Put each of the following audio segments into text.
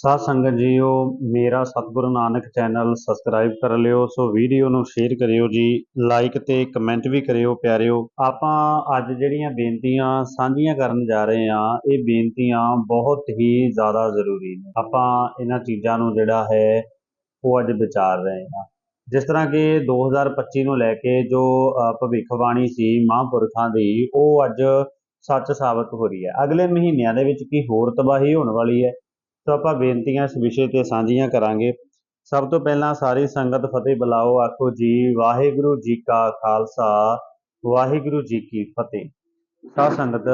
ਸਾਧ ਸੰਗਤ ਜੀਓ, ਮੇਰਾ ਸਤਿਗੁਰੂ ਨਾਨਕ ਚੈਨਲ ਸਬਸਕ੍ਰਾਈਬ ਕਰ ਲਿਓ, ਸੋ ਵੀਡੀਓ ਨੂੰ ਸ਼ੇਅਰ ਕਰਿਓ ਜੀ ਲਾਈਕ ਤੇ ਕਮੈਂਟ ਵੀ ਕਰਿਓ ਪਿਆਰਿਓ। ਆਪਾਂ ਅੱਜ ਜਿਹੜੀਆਂ ਬੇਨਤੀਆਂ ਸਾਂਝੀਆਂ ਕਰਨ ਜਾ ਰਹੇ ਹਾਂ, ਇਹ ਬੇਨਤੀਆਂ ਬਹੁਤ ਹੀ ਜ਼ਿਆਦਾ ਜ਼ਰੂਰੀ ਨੇ। ਆਪਾਂ ਇਹਨਾਂ ਚੀਜ਼ਾਂ ਨੂੰ ਜਿਹੜਾ ਹੈ, ਉਹ ਅੱਜ ਵਿਚਾਰ ਰਹੇ ਹਾਂ। ਜਿਸ ਤਰ੍ਹਾਂ ਕਿ 2025 ਨੂੰ ਲੈ ਕੇ ਜੋ ਭਵਿੱਖਬਾਣੀ ਸੀ ਮਹਾਂਪੁਰਖਾਂ ਦੀ, ਉਹ ਅੱਜ ਸੱਚ ਸਾਬਤ ਹੋ ਰਹੀ ਹੈ। ਅਗਲੇ ਮਹੀਨਿਆਂ ਦੇ ਵਿੱਚ ਕੀ ਹੋਰ ਤਬਾਹੀ ਹੋਣ ਵਾਲੀ ਹੈ? ਤਾਂ ਆਪਾਂ ਬੇਨਤੀਆਂ ਇਸ ਵਿਸ਼ੇ ਤੇ ਸਾਂਝੀਆਂ ਕਰਾਂਗੇ। ਸਭ ਤੋਂ ਪਹਿਲਾਂ ਸਾਰੀ ਸੰਗਤ ਫਤਿਹ ਬੁਲਾਓ, ਆਖੋ ਜੀ, ਵਾਹਿਗੁਰੂ ਜੀ ਕਾ ਖਾਲਸਾ, ਵਾਹਿਗੁਰੂ ਜੀ ਕੀ ਫਤਿਹ। ਸਾਧ ਸੰਗਤ,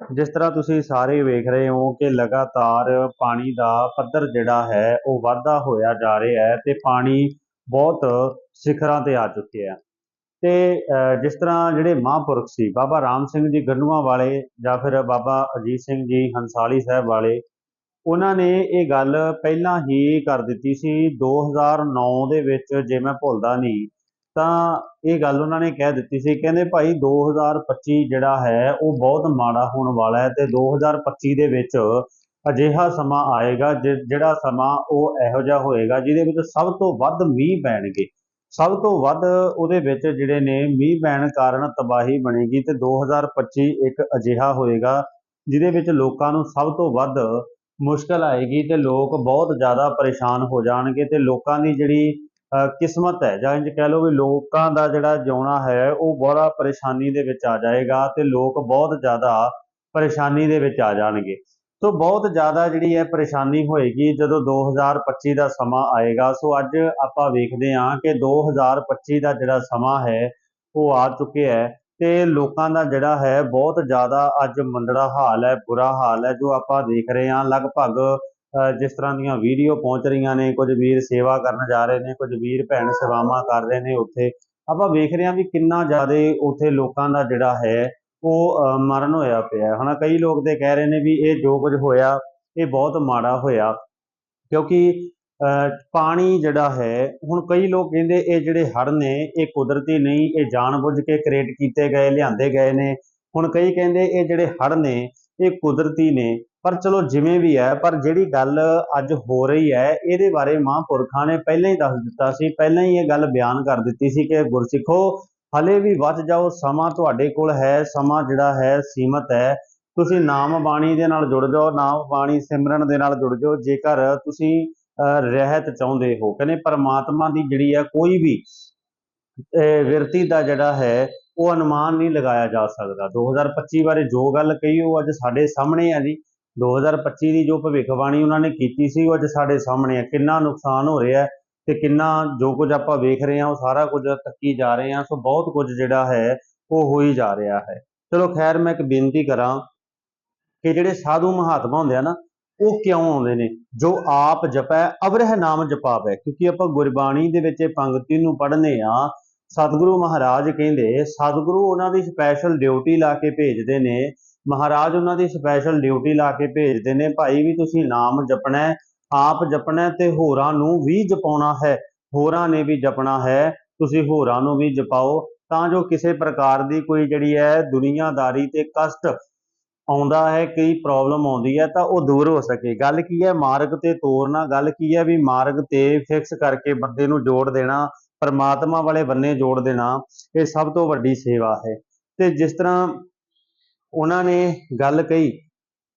ਜਿਸ ਤਰ੍ਹਾਂ ਤੁਸੀਂ ਸਾਰੇ ਵੇਖ ਰਹੇ ਹੋ ਕਿ ਲਗਾਤਾਰ ਪਾਣੀ ਦਾ ਪੱਧਰ ਜਿਹੜਾ ਹੈ, ਉਹ ਵਾਧਾ ਹੋਇਆ ਜਾ ਰਿਹਾ ਹੈ ਤੇ ਪਾਣੀ ਬਹੁਤ ਸਿਖਰਾਂ ਤੇ ਆ ਚੁੱਕਿਆ ਹੈ। ਤੇ ਜਿਸ ਤਰ੍ਹਾਂ ਜਿਹੜੇ ਮਹਾਂਪੁਰਖ ਸੀ, ਬਾਬਾ ਰਾਮ ਸਿੰਘ ਜੀ ਗੰਡੂਆਂ ਵਾਲੇ ਜਾਂ ਫਿਰ ਬਾਬਾ ਅਜੀਤ ਸਿੰਘ ਜੀ ਹੰਸਾਲੀ ਸਾਹਿਬ ਵਾਲੇ ਉਹਨਾਂ ਨੇ ਇਹ ਗੱਲ ਪਹਿਲਾਂ ਹੀ ਕਰ ਦਿੱਤੀ ਸੀ 2009 ਦੇ ਵਿੱਚ ਜੇ ਮੈਂ ਭੁੱਲਦਾ ਨਹੀਂ, ਤਾਂ ਇਹ ਗੱਲ ਉਹਨਾਂ ਨੇ ਕਹਿ ਦਿੱਤੀ ਸੀ, ਕਹਿੰਦੇ ਭਾਈ 2025 ਜਿਹੜਾ ਹੈ ਉਹ ਬਹੁਤ ਮਾੜਾ ਹੋਣ ਵਾਲਾ ਹੈ ਤੇ 2025 ਦੇ ਵਿੱਚ ਅਜਿਹਾ ਸਮਾਂ ਆਏਗਾ ਜਿਹੜਾ ਸਮਾਂ ਉਹ ਇਹੋ ਜਿਹਾ ਹੋਏਗਾ ਜਿਹਦੇ ਵਿੱਚ ਸਭ ਤੋਂ ਵੱਧ ਮੀਂਹ ਪੈਣਗੇ। ਸਭ ਤੋਂ ਵੱਧ ਉਹਦੇ ਵਿੱਚ ਜਿਹੜੇ ਨੇ ਮੀਂਹ ਪੈਣ ਕਾਰਨ ਤਬਾਹੀ ਬਣੇਗੀ ਤੇ 2025 ਇੱਕ ਅਜਿਹਾ ਹੋਏਗਾ ਜਿਹਦੇ ਵਿੱਚ ਲੋਕਾਂ ਨੂੰ ਸਭ ਤੋਂ ਵੱਧ ਮੁਸ਼ਕਲ ਆਏਗੀ ਤੇ ਲੋਕ ਬਹੁਤ ਜ਼ਿਆਦਾ ਪਰੇਸ਼ਾਨ ਹੋ ਜਾਣਗੇ ਤੇ ਲੋਕਾਂ ਦੀ ਜਿਹੜੀ ਕਿਸਮਤ ਹੈ ਜਾਂ ਇੰਜ ਕਹਿ ਲਓ ਵੀ ਲੋਕਾਂ ਦਾ ਜਿਹੜਾ ਜਿਉਣਾ ਹੈ, ਉਹ ਬੜਾ ਪਰੇਸ਼ਾਨੀ ਦੇ ਵਿੱਚ ਆ ਜਾਏਗਾ ਤੇ ਲੋਕ ਬਹੁਤ ਜ਼ਿਆਦਾ ਪਰੇਸ਼ਾਨੀ ਦੇ ਵਿੱਚ ਆ ਜਾਣਗੇ। ਸੋ ਬਹੁਤ ਜ਼ਿਆਦਾ ਜਿਹੜੀ ਹੈ ਪਰੇਸ਼ਾਨੀ ਹੋਏਗੀ ਜਦੋਂ 2025 ਦਾ ਸਮਾਂ ਆਏਗਾ। ਸੋ ਅੱਜ ਆਪਾਂ ਵੇਖਦੇ ਹਾਂ ਕਿ 2025 ਦਾ ਜਿਹੜਾ ਸਮਾਂ ਹੈ, ਉਹ ਆ ਚੁੱਕਿਆ ਹੈ। ਤੇ ਲੋਕਾਂ ਦਾ ਜਿਹੜਾ ਹੈ ਬਹੁਤ ਜ਼ਿਆਦਾ ਅੱਜ ਮੰਦੜਾ ਹਾਲ ਹੈ, ਬੁਰਾ ਹਾਲ ਹੈ, ਜੋ ਆਪਾਂ ਦੇਖ ਰਹੇ ਹਾਂ। ਲਗਭਗ ਜਿਸ ਤਰ੍ਹਾਂ ਦੀਆਂ ਵੀਡੀਓ ਪਹੁੰਚ ਰਹੀਆਂ ਨੇ, ਕੁਝ ਵੀਰ ਸੇਵਾ ਕਰਨ ਜਾ ਰਹੇ ਨੇ, ਕੁਝ ਵੀਰ ਭੈਣ ਸੇਵਾਵਾਂ ਕਰ ਰਹੇ ਨੇ ਉੱਥੇ। ਆਪਾਂ ਵੇਖ ਰਹੇ ਹਾਂ ਵੀ ਕਿੰਨਾ ਜ਼ਿਆਦਾ ਉੱਥੇ ਲੋਕਾਂ ਦਾ ਜਿਹੜਾ ਹੈ, ਉਹ ਮਰਨ ਹੋਇਆ ਪਿਆ ਹੈ। ਹਨਾ, ਕਈ ਲੋਕ ਤੇ ਕਹਿ ਰਹੇ ਨੇ ਵੀ ਇਹ ਜੋ ਕੁਝ ਹੋਇਆ, ਇਹ ਬਹੁਤ ਮਾੜਾ ਹੋਇਆ। ਕਿਉਂਕਿ ਪਾਣੀ ਜਿਹੜਾ ਹੈ, ਹੁਣ ਕਈ ਲੋਕ ਕਹਿੰਦੇ ਇਹ ਜਿਹੜੇ ਹੜ੍ਹ ਨੇ, ਇਹ ਕੁਦਰਤੀ ਨਹੀਂ, ਇਹ ਜਾਣਬੁੱਝ ਕੇ ਕ੍ਰੀਏਟ ਕੀਤੇ ਗਏ, ਲਿਆਂਦੇ ਗਏ ਨੇ। ਹੁਣ ਕਈ ਕਹਿੰਦੇ ਇਹ ਜਿਹੜੇ ਹੜ੍ਹ ਨੇ, ਇਹ ਕੁਦਰਤੀ ਨੇ। ਪਰ ਚਲੋ ਜਿਵੇਂ ਵੀ ਹੈ, ਪਰ ਜਿਹੜੀ ਗੱਲ ਅੱਜ ਹੋ ਰਹੀ ਹੈ, ਇਹਦੇ ਬਾਰੇ ਮਹਾਂਪੁਰਖਾਂ ਨੇ ਪਹਿਲਾਂ ਹੀ ਦੱਸ ਦਿੱਤਾ ਸੀ, ਪਹਿਲਾਂ ਹੀ ਇਹ ਗੱਲ ਬਿਆਨ ਕਰ ਦਿੱਤੀ ਸੀ ਕਿ ਗੁਰਸਿੱਖੋ, ਹਲੇ ਵੀ ਵੱਧ ਜਾਓ, ਸਮਾਂ ਤੁਹਾਡੇ ਕੋਲ ਹੈ, ਸਮਾਂ ਜਿਹੜਾ ਹੈ ਸੀਮਤ ਹੈ। ਤੁਸੀਂ ਨਾਮ ਬਾਣੀ ਦੇ ਨਾਲ ਜੁੜ ਜਾਓ ਨਾਮ ਬਾਣੀ ਸਿਮਰਨ ਦੇ ਨਾਲ ਜੁੜ ਜਾਓ। ਜੇਕਰ ਤੁਸੀਂ ਰਹਿਤ ਚਾਹੁੰਦੇ ਹੋ। ਕਹਿੰਦੇ ਪਰਮਾਤਮਾ ਦੀ ਜਿਹੜੀ ਆ ਕੋਈ ਵੀ ਵਿਰਤੀ ਦਾ ਜਿਹੜਾ ਹੈ, ਉਹ ਅਨੁਮਾਨ ਨਹੀਂ ਲਗਾਇਆ ਜਾ ਸਕਦਾ। 2025 ਬਾਰੇ ਜੋ ਗੱਲ ਕਹੀ, ਉਹ ਅੱਜ ਸਾਡੇ ਸਾਹਮਣੇ ਆ ਜੀ। 2025 ਦੀ ਜੋ ਭਵਿੱਖਬਾਣੀ ਉਹਨਾਂ ਨੇ ਕੀਤੀ ਸੀ, ਉਹ ਅੱਜ ਸਾਡੇ ਸਾਹਮਣੇ ਆ। ਕਿੰਨਾ ਨੁਕਸਾਨ ਹੋ ਰਿਹਾ ਹੈ ਤੇ ਕਿੰਨਾ ਜੋ ਕੁਝ ਆਪਾਂ ਵੇਖ ਰਹੇ ਹਾਂ, ਉਹ ਸਾਰਾ ਕੁਝ ਤੱਕੀ ਜਾ ਰਹੇ ਹਾਂ। ਸੋ ਬਹੁਤ ਕੁਝ ਜਿਹੜਾ ਹੈ, ਉਹ ਹੋਈ ਜਾ ਰਿਹਾ ਹੈ। ਚਲੋ ਖੈਰ, ਮੈਂ ਇੱਕ ਬੇਨਤੀ ਕਰਾਂ ਕਿ ਜਿਹੜੇ ਸਾਧੂ ਮਹਾਤਮਾ ਹੁੰਦੇ ਆ ਨਾ ਉਹ ਕਿਉਂ ਆਉਂਦੇ ਨੇ? ਜੋ ਆਪ ਜਪੈ, ਅਵਰਹ ਨਾਮ ਜਪਾਵੈ। ਕਿਉਂਕਿ ਆਪਾਂ ਗੁਰਬਾਣੀ ਦੇ ਵਿੱਚ ਇਹ ਪੰਕਤੀ ਨੂੰ ਪੜ੍ਹਨੇ ਆ, ਸਤਿਗੁਰੂ ਮਹਾਰਾਜ ਕਹਿੰਦੇ, ਸਤਿਗੁਰੂ ਉਹਨਾਂ ਦੀ ਸਪੈਸ਼ਲ ਡਿਊਟੀ ਲਾ ਕੇ ਭੇਜਦੇ ਨੇ। ਮਹਾਰਾਜ ਉਹਨਾਂ ਦੀ ਸਪੈਸ਼ਲ ਡਿਊਟੀ ਲਾ ਕੇ ਭੇਜਦੇ ਨੇ, ਭਾਈ ਵੀ ਤੁਸੀਂ ਨਾਮ ਜਪਣਾ, ਆਪ ਜਪਣਾ ਤੇ ਹੋਰਾਂ ਨੂੰ ਵੀ ਜਪਾਉਣਾ ਹੈ। ਹੋਰਾਂ ਨੇ ਵੀ ਜਪਣਾ ਹੈ, ਤੁਸੀਂ ਹੋਰਾਂ ਨੂੰ ਵੀ ਜਪਾਓ। ਤਾਂ ਜੋ ਕਿਸੇ ਪ੍ਰਕਾਰ ਦੀ ਕੋਈ ਜਿਹੜੀ ਹੈ ਦੁਨੀਆਦਾਰੀ ਤੇ ਕਸ਼ਟ ਆਉਂਦਾ ਹੈ, ਕਈ ਪ੍ਰੋਬਲਮ ਆਉਂਦੀ ਹੈ, ਤਾਂ ਉਹ ਦੂਰ ਹੋ ਸਕੇ। ਗੱਲ ਕੀ ਹੈ? ਮਾਰਗ ਤੇ ਤੋਰਨਾ। ਗੱਲ ਕੀ ਹੈ? ਵੀ ਮਾਰਗ ਤੇ ਫਿਕਸ ਕਰਕੇ ਬੰਦੇ ਨੂੰ ਜੋੜ ਦੇਣਾ, ਪਰਮਾਤਮਾ ਵਾਲੇ ਬੰਨੇ ਜੋੜ ਦੇਣਾ, ਇਹ ਸਭ ਤੋਂ ਵੱਡੀ ਸੇਵਾ ਹੈ। ਤੇ ਜਿਸ ਤਰ੍ਹਾਂ ਉਹਨਾਂ ਨੇ ਗੱਲ ਕਹੀ,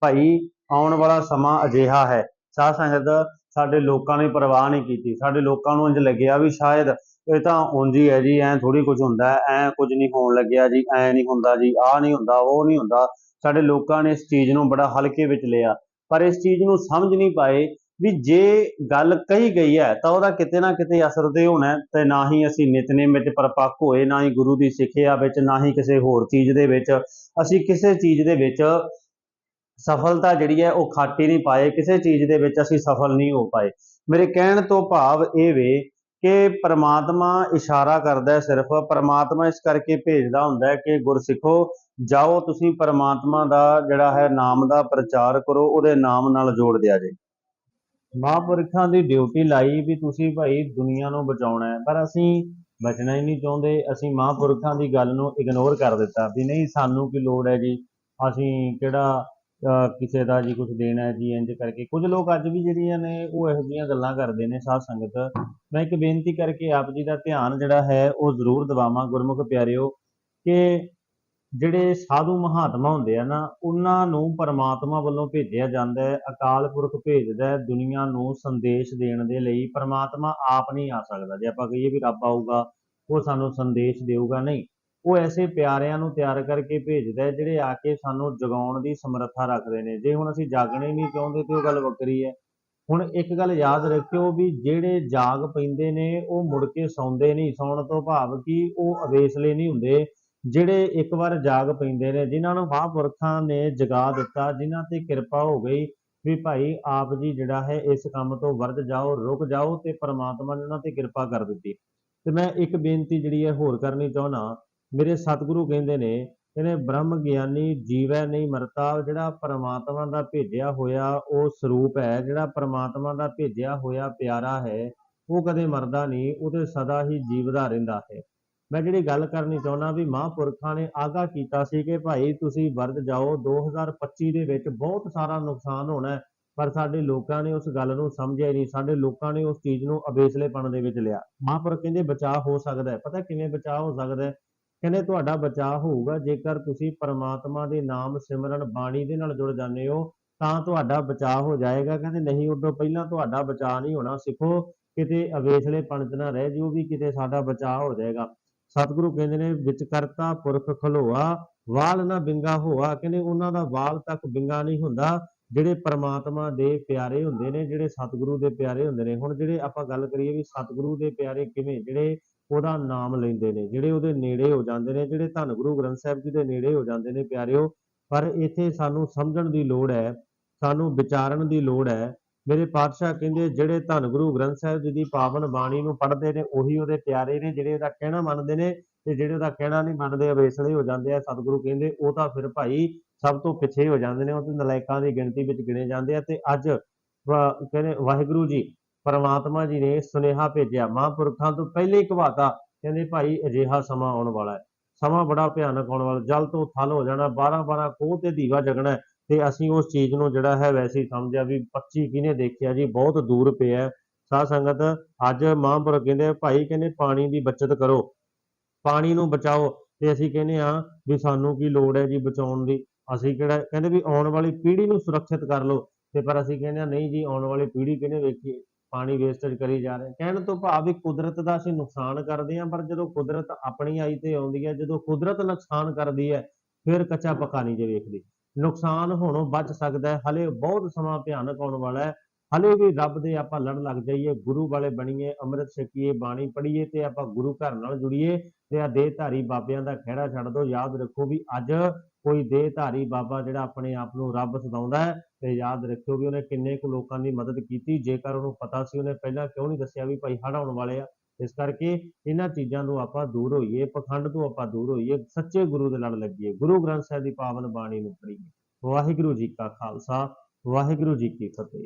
ਭਾਈ, ਆਉਣ ਵਾਲਾ ਸਮਾਂ ਅਜਿਹਾ ਹੈ। ਸਾਧ ਸੰਗਤ, ਸਾਡੇ ਲੋਕਾਂ ਨੇ ਪਰਵਾਹ ਨਹੀਂ ਕੀਤੀ। ਸਾਡੇ ਲੋਕਾਂ ਨੂੰ ਇੰਜ ਲੱਗਿਆ ਵੀ ਸ਼ਾਇਦ ਇਹ ਤਾਂ ਉਂਝ ਹੀ ਹੈ ਜੀ, ਐ ਥੋੜੀ ਕੁਝ ਹੁੰਦਾ ਐ ਕੁਝ ਨਹੀਂ ਹੋਣ ਲੱਗਿਆ ਜੀ, ਐ ਨਹੀਂ ਹੁੰਦਾ ਜੀ, ਆਹ ਨਹੀਂ ਹੁੰਦਾ, ਉਹ ਨਹੀਂ ਹੁੰਦਾ। ਸਾਡੇ ਲੋਕਾਂ ਨੇ ਇਸ ਚੀਜ਼ ਨੂੰ ਬੜਾ ਹਲਕੇ ਵਿੱਚ ਲਿਆ। ਪਰ ਇਸ ਚੀਜ਼ ਨੂੰ ਸਮਝ ਨਹੀਂ ਪਾਏ ਵੀ ਜੇ ਗੱਲ ਕਹੀ ਗਈ ਹੈ ਤਾਂ ਉਹਦਾ ਕਿਤੇ ਨਾ ਕਿਤੇ ਅਸਰ ਤੇ ਹੋਣਾ ਤੇ ਨਾ ਹੀ ਅਸੀਂ ਨਿਤਨੇਮ ਵਿੱਚ ਪਰਪੱਕ ਹੋਏ, ਨਾ ਹੀ ਗੁਰੂ ਦੀ ਸਿੱਖਿਆ ਵਿੱਚ, ਨਾ ਹੀ ਕਿਸੇ ਹੋਰ ਚੀਜ਼ ਦੇ ਵਿੱਚ। ਅਸੀਂ ਕਿਸੇ ਚੀਜ਼ ਦੇ ਵਿੱਚ ਸਫਲਤਾ ਜਿਹੜੀ ਹੈ ਉਹ ਖਾਟੀ ਨਹੀਂ ਪਾਏ, ਕਿਸੇ ਚੀਜ਼ ਦੇ ਵਿੱਚ ਅਸੀਂ ਸਫਲ ਨਹੀਂ ਹੋ ਪਾਏ। ਮੇਰੇ ਕਹਿਣ ਤੋਂ ਭਾਵ ਇਹ ਵੇ ਕਿ ਪ੍ਰਮਾਤਮਾ ਇਸ਼ਾਰਾ ਕਰਦਾ ਹੈ ਸਿਰਫ, ਪ੍ਰਮਾਤਮਾ ਇਸ ਕਰਕੇ ਭੇਜਦਾ ਹੁੰਦਾ ਹੈ ਕਿ ਗੁਰਸਿੱਖੋ ਜਾਓ ਤੁਸੀਂ ਪਰਮਾਤਮਾ ਦਾ ਜਿਹੜਾ ਹੈ ਨਾਮ ਦਾ ਪ੍ਰਚਾਰ ਕਰੋ, ਉਹਦੇ ਨਾਮ ਨਾਲ ਜੋੜ ਦਿਆ ਜੇ। ਮਹਾਂਪੁਰਖਾਂ ਦੀ ਡਿਊਟੀ ਲਾਈ ਵੀ ਤੁਸੀਂ ਭਾਈ ਦੁਨੀਆ ਨੂੰ ਬਚਾਉਣਾ ਹੈ, ਪਰ ਅਸੀਂ ਬਚਣਾ ਹੀ ਨਹੀਂ ਚਾਹੁੰਦੇ। ਅਸੀਂ ਮਹਾਂਪੁਰਖਾਂ ਦੀ ਗੱਲ ਨੂੰ ਇਗਨੋਰ ਕਰ ਦਿੱਤਾ ਵੀ ਨਹੀਂ, ਸਾਨੂੰ ਕੀ ਲੋੜ ਹੈ ਜੀ? ਅਸੀਂ ਕਿਹੜਾ ਕਿਸੇ ਦਾ ਜੀ ਕੁਝ ਦੇਣਾ ਹੈ ਜੀ, ਇੰਜ ਕਰਕੇ। ਕੁਝ ਲੋਕ ਅੱਜ ਵੀ ਜਿਹੜੀਆਂ ਨੇ, ਉਹ ਇਹੋ ਜਿਹੀਆਂ ਗੱਲਾਂ ਕਰਦੇ ਨੇ ਸਾਧ ਸੰਗਤ। ਮੈਂ ਇੱਕ ਬੇਨਤੀ ਕਰਕੇ ਆਪ ਜੀ ਦਾ ਧਿਆਨ ਜਿਹੜਾ ਹੈ, ਉਹ ਜ਼ਰੂਰ ਦਿਵਾਵਾਂ ਗੁਰਮੁਖ ਪਿਆਰਿਓ, ਕਿ ਜਿਹੜੇ ਸਾਧੂ ਮਹਾਤਮਾ ਹੁੰਦੇ ਆ ਨਾ, ਉਹਨਾਂ ਨੂੰ ਪਰਮਾਤਮਾ ਵੱਲੋਂ ਭੇਜਿਆ ਜਾਂਦਾ ਹੈ, ਅਕਾਲ ਪੁਰਖ ਭੇਜਦਾ ਹੈ ਦੁਨੀਆ ਨੂੰ ਸੰਦੇਸ਼ ਦੇਣ ਦੇ ਲਈ। ਪਰਮਾਤਮਾ ਆਪ ਨਹੀਂ ਆ ਸਕਦਾ। ਜੇ ਆਪਾਂ ਕਹੀਏ ਵੀ ਰੱਬ ਆਊਗਾ, ਉਹ ਸਾਨੂੰ ਸੰਦੇਸ਼ ਦੇਊਗਾ, ਨਹੀਂ। ਉਹ ਐਸੇ ਪਿਆਰਿਆਂ ਨੂੰ ਤਿਆਰ ਕਰਕੇ ਭੇਜਦਾ ਹੈ, ਜਿਹੜੇ ਆ ਕੇ ਸਾਨੂੰ ਜਗਾਉਣ ਦੀ ਸਮਰੱਥਾ ਰੱਖਦੇ ਨੇ। ਜੇ ਹੁਣ ਅਸੀਂ ਜਾਗਣੇ ਨਹੀਂ ਚਾਹੁੰਦੇ ਤੇ ਉਹ ਗੱਲ ਵੱਖਰੀ ਹੈ। ਹੁਣ ਇੱਕ ਗੱਲ ਯਾਦ ਰੱਖਿਓ ਵੀ ਜਿਹੜੇ ਜਾਗ ਪੈਂਦੇ ਨੇ, ਉਹ ਮੁੜ ਕੇ ਸੌਂਦੇ ਨਹੀਂ। ਸੌਣ ਤੋਂ ਭਾਵ ਕਿ ਉਹ ਅਵੇਸਲੇ ਨਹੀਂ ਹੁੰਦੇ। ਜਿਹੜੇ ਇੱਕ ਵਾਰ ਜਾਗ ਪੈਂਦੇ ਨੇ, ਜਿਨ੍ਹਾਂ ਨੂੰ ਮਹਾਂਪੁਰਖਾਂ ਨੇ ਜਗਾ ਦਿੱਤਾ, ਜਿਨ੍ਹਾਂ ਤੇ ਕਿਰਪਾ ਹੋ ਗਈ ਵੀ ਭਾਈ ਆਪ ਜੀ ਜਿਹੜਾ ਹੈ, ਇਸ ਕੰਮ ਤੋਂ ਵਰਤ ਜਾਓ, ਰੁਕ ਜਾਓ ਤੇ ਪ੍ਰਮਾਤਮਾ ਨੇ ਉਹਨਾਂ ਤੇ ਕਿਰਪਾ ਕਰ ਦਿੱਤੀ। ਤੇ ਮੈਂ ਇੱਕ ਬੇਨਤੀ ਜਿਹੜੀ ਹੈ ਹੋਰ ਕਰਨੀ ਚਾਹੁੰਦਾ ਮੇਰੇ ਸਤਿਗੁਰੂ ਕਹਿੰਦੇ ਨੇ ਕਹਿੰਦੇ ਬ੍ਰਹਮ ਗਿਆਨੀ ਜੀਵੈ ਨਹੀਂ ਮਰਤਾ, ਜਿਹੜਾ ਪ੍ਰਮਾਤਮਾ ਦਾ ਭੇਜਿਆ ਹੋਇਆ ਉਹ ਸਰੂਪ ਹੈ, ਜਿਹੜਾ ਪ੍ਰਮਾਤਮਾ ਦਾ ਭੇਜਿਆ ਹੋਇਆ ਪਿਆਰਾ ਹੈ, ਉਹ ਕਦੇ ਮਰਦਾ ਨਹੀਂ, ਉਹ ਤੇ ਸਦਾ ਹੀ ਜੀਵਦਾ ਰਹਿੰਦਾ ਹੈ। ਮੈਂ ਜਿਹੜੀ ਗੱਲ ਕਰਨੀ ਚਾਹੁੰਦਾ ਵੀ ਮਹਾਂਪੁਰਖਾਂ ਨੇ ਆਗਾਹ ਕੀਤਾ ਸੀ ਕਿ ਭਾਈ ਤੁਸੀਂ ਵਰਤ ਜਾਓ 2025 ਦੇ ਵਿੱਚ ਬਹੁਤ ਸਾਰਾ ਨੁਕਸਾਨ ਹੋਣਾ ਹੈ, ਪਰ ਸਾਡੇ ਲੋਕਾਂ ਨੇ ਉਸ ਗੱਲ ਨੂੰ ਸਮਝਿਆ ਨਹੀਂ, ਸਾਡੇ ਲੋਕਾਂ ਨੇ ਉਸ ਚੀਜ਼ ਨੂੰ ਅਵੇਸਲੇਪਣ ਦੇ ਵਿੱਚ ਲਿਆ। ਮਹਾਂਪੁਰਖ ਕਹਿੰਦੇ ਬਚਾਅ ਹੋ ਸਕਦਾ ਹੈ। ਪਤਾ ਕਿਵੇਂ ਬਚਾਅ ਹੋ ਸਕਦਾ ਹੈ? ਕਹਿੰਦੇ ਤੁਹਾਡਾ ਬਚਾਅ ਹੋਊਗਾ ਜੇਕਰ ਤੁਸੀਂ ਪਰਮਾਤਮਾ ਦੇ ਨਾਮ ਸਿਮਰਨ ਬਾਣੀ ਦੇ ਨਾਲ ਜੁੜ ਜਾਂਦੇ ਹੋ, ਤਾਂ ਤੁਹਾਡਾ ਬਚਾਅ ਹੋ ਜਾਏਗਾ। ਕਹਿੰਦੇ ਨਹੀਂ, ਉਦੋਂ ਪਹਿਲਾਂ ਤੁਹਾਡਾ ਬਚਾਅ ਨਹੀਂ ਹੋਣਾ। ਸਿੱਖੋ, ਕਿਤੇ ਅਵੇਸਲੇ ਪੰਚ ਨਾ ਰਹਿ ਜਿਓ ਵੀ ਕਿਤੇ ਸਾਡਾ ਬਚਾਅ ਹੋ ਜਾਏਗਾ। ਸਤਿਗੁਰੂ ਕਹਿੰਦੇ ਨੇ, ਵਿੱਚ ਕਰਤਾ ਪੁਰਖ ਖਲੋਆ, ਵਾਲ ਨਾ ਬਿੰਗਾ ਹੋਆ। ਕਹਿੰਦੇ ਉਹਨਾਂ ਦਾ ਵਾਲ ਤੱਕ ਬਿੰਗਾ ਨਹੀਂ ਹੁੰਦਾ, ਜਿਹੜੇ ਪਰਮਾਤਮਾ ਦੇ ਪਿਆਰੇ ਹੁੰਦੇ ਨੇ, ਜਿਹੜੇ ਸਤਿਗੁਰੂ ਦੇ ਪਿਆਰੇ ਹੁੰਦੇ ਨੇ। ਹੁਣ ਜਿਹੜੇ ਆਪਾਂ ਗੱਲ ਕਰੀਏ ਵੀ ਸਤਿਗੁਰੂ ਦੇ ਪਿਆਰੇ ਕਿਵੇਂ, ਜਿਹੜੇ ਉਹਦਾ ਨਾਮ ਲੈਂਦੇ ਨੇ, ਜਿਹੜੇ ਉਹਦੇ ਨੇੜੇ ਹੋ ਜਾਂਦੇ ਨੇ, ਜਿਹੜੇ ਧੰਨ ਗੁਰੂ ਗ੍ਰੰਥ ਸਾਹਿਬ ਜੀ ਦੇ ਨੇੜੇ ਹੋ ਜਾਂਦੇ ਨੇ, ਪਿਆਰਿਓ, ਪਰ ਇੱਥੇ ਸਾਨੂੰ ਸਮਝਣ ਦੀ ਲੋੜ ਹੈ, ਸਾਨੂੰ ਵਿਚਾਰਨ ਦੀ ਲੋੜ ਹੈ ਮੇਰੇ ਪਾਤਸ਼ਾਹ ਕਹਿੰਦੇ, ਜਿਹੜੇ ਧੰਨ ਗੁਰੂ ਗ੍ਰੰਥ ਸਾਹਿਬ ਜੀ ਦੀ ਪਾਵਨ ਬਾਣੀ ਨੂੰ ਪੜ੍ਹਦੇ ਨੇ, ਉਹੀ ਉਹਦੇ ਪਿਆਰੇ ਨੇ, ਜਿਹੜੇ ਉਹਦਾ ਕਹਿਣਾ ਮੰਨਦੇ ਨੇ ਤੇ ਜਿਹੜੇ ਉਹਦਾ ਕਹਿਣਾ ਨਹੀਂ ਮੰਨਦੇ, ਅਵੇਸਲੇ ਹੋ ਜਾਂਦੇ ਆ, ਸਤਿਗੁਰੂ ਕਹਿੰਦੇ, ਉਹ ਤਾਂ ਫਿਰ ਭਾਈ ਸਭ ਤੋਂ ਪਿੱਛੇ ਹੋ ਜਾਂਦੇ ਨੇ, ਉਹ ਤੇ ਨਲਾਇਕਾਂ ਦੀ ਗਿਣਤੀ ਵਿੱਚ ਗਿਣੇ ਜਾਂਦੇ ਆ ਤੇ ਅੱਜ ਕਹਿੰਦੇ ਵਾਹਿਗੁਰੂ ਜੀ, ਪਰਮਾਤਮਾ ਜੀ ਨੇ ਸੁਨੇਹਾ ਭੇਜਿਆ, ਮਹਾਂਪੁਰਖਾਂ ਤੋਂ ਪਹਿਲੇ ਹੀ ਕਵਾਤਾ ਕਹਿੰਦੇ ਭਾਈ ਅਜਿਹਾ ਸਮਾਂ ਆਉਣ ਵਾਲਾ ਹੈ, ਸਮਾਂ ਬੜਾ ਭਿਆਨਕ ਆਉਣ ਵਾਲਾ, ਜਲ ਤੋਂ ਥਲ ਹੋ ਜਾਣਾ 12 12 ਕੋਹ ਤੇ ਦੀਵਾ ਜਗਣਾ ਤੇ ਅਸੀਂ ਉਸ ਚੀਜ਼ ਨੂੰ ਜਿਹੜਾ ਹੈ ਵੈਸੇ ਹੀ ਸਮਝਿਆ ਵੀ 25 ਕਿਹਨੇ ਦੇਖਿਆ ਜੀ, ਬਹੁਤ ਦੂਰ ਪਿਆ ਹੈ। ਸਾਧ ਸੰਗਤ, ਅੱਜ ਮਹਾਂਪੁਰਖ ਕਹਿੰਦੇ ਭਾਈ ਕਹਿੰਦੇ ਪਾਣੀ ਦੀ ਬਚਤ ਕਰੋ, ਪਾਣੀ ਨੂੰ ਬਚਾਓ। ਤੇ ਅਸੀਂ ਕਹਿੰਦੇ ਆ ਵੀ ਸਾਨੂੰ ਕੀ ਲੋੜ ਹੈ ਜੀ ਬਚਾਉਣ ਦੀ? ਅਸੀਂ ਕਿਹੜਾ, ਕਹਿੰਦੇ ਵੀ ਆਉਣ ਵਾਲੀ ਪੀੜ੍ਹੀ ਨੂੰ ਸੁਰੱਖਿਅਤ ਕਰ ਲਓ। ਤੇ ਪਰ ਅਸੀਂ ਕਹਿੰਦੇ ਆ ਨਹੀਂ ਜੀ, ਆਉਣ ਵਾਲੀ ਪੀੜ੍ਹੀ ਕਿਹਨੇ ਵੇਖੀ ਪਾਣੀ ਵੇਸਟੇਜ ਕਰੀ ਜਾ ਰਹੇ। ਕਹਿਣ ਤੋਂ ਭਾਵ ਵੀ ਕੁਦਰਤ ਦਾ ਅਸੀਂ ਨੁਕਸਾਨ ਕਰਦੇ ਹਾਂ, ਪਰ ਜਦੋਂ ਕੁਦਰਤ ਆਪਣੀ ਆਈ ਤੇ ਆਉਂਦੀ ਹੈ, ਜਦੋਂ ਕੁਦਰਤ ਨੁਕਸਾਨ ਕਰਦੀ ਹੈ, ਫਿਰ ਕੱਚਾ ਪੱਕਾ ਨਹੀਂ ਜੇ ਵੇਖਦੀ। ਨੁਕਸਾਨ ਹੋਣੋਂ ਬਚ ਸਕਦਾ ਹੈ। ਹਲੇ ਬਹੁਤ ਸਮਾਂ ਭਿਆਨਕ ਆਉਣ ਵਾਲਾ ਹੈ। ਹਲੇ ਵੀ ਰੱਬ ਦੇ ਆਪਾਂ ਲੜ ਲੱਗ ਜਾਈਏ, ਗੁਰੂ ਵਾਲੇ ਬਣੀਏ, ਅੰਮ੍ਰਿਤ ਛਕੀਏ, ਬਾਣੀ ਪੜ੍ਹੀਏ ਤੇ ਆਪਾਂ ਗੁਰੂ ਘਰ ਨਾਲ ਜੁੜੀਏ ਤੇ ਆ ਦੇਹਧਾਰੀ ਬਾਬਿਆਂ ਦਾ ਖਹਿੜਾ ਛੱਡ ਦਿਓ ਯਾਦ ਰੱਖੋ ਵੀ ਅੱਜ ਕੋਈ ਦੇਹਧਾਰੀ ਬਾਬਾ ਜਿਹੜਾ ਆਪਣੇ ਆਪ ਨੂੰ ਰੱਬ ਸਦਾਉਂਦਾ ਹੈ ਤੇ ਯਾਦ ਰੱਖਿਓ ਵੀ ਉਹਨੇ ਕਿੰਨੇ ਕੁ ਲੋਕਾਂ ਦੀ ਮਦਦ ਕੀਤੀ। ਜੇਕਰ ਉਹਨੂੰ ਪਤਾ ਸੀ, ਉਹਨੇ ਪਹਿਲਾਂ ਕਿਉਂ ਨਹੀਂ ਦੱਸਿਆ ਵੀ ਭਾਈ ਹੜ ਆਉਣ ਵਾਲੇ ਆ। ਇਸ ਕਰਕੇ ਇਹਨਾਂ ਚੀਜ਼ਾਂ ਤੋਂ ਆਪਾਂ ਦੂਰ ਹੋਈਏ, ਪਖੰਡ ਤੋਂ ਆਪਾਂ ਦੂਰ ਹੋਈਏ, ਸੱਚੇ ਗੁਰੂ ਦੇ ਲੜ ਲੱਗੀਏ। ਗੁਰੂ ਗ੍ਰੰਥ ਸਾਹਿਬ ਦੀ ਪਾਵਨ ਬਾਣੀ ਨੂੰ ਪੜ੍ਹੀਏ। ਵਾਹਿਗੁਰੂ ਜੀ ਕਾ ਖਾਲਸਾ, ਵਾਹਿਗੁਰੂ ਜੀ ਕੀ ਫਤਿਹ।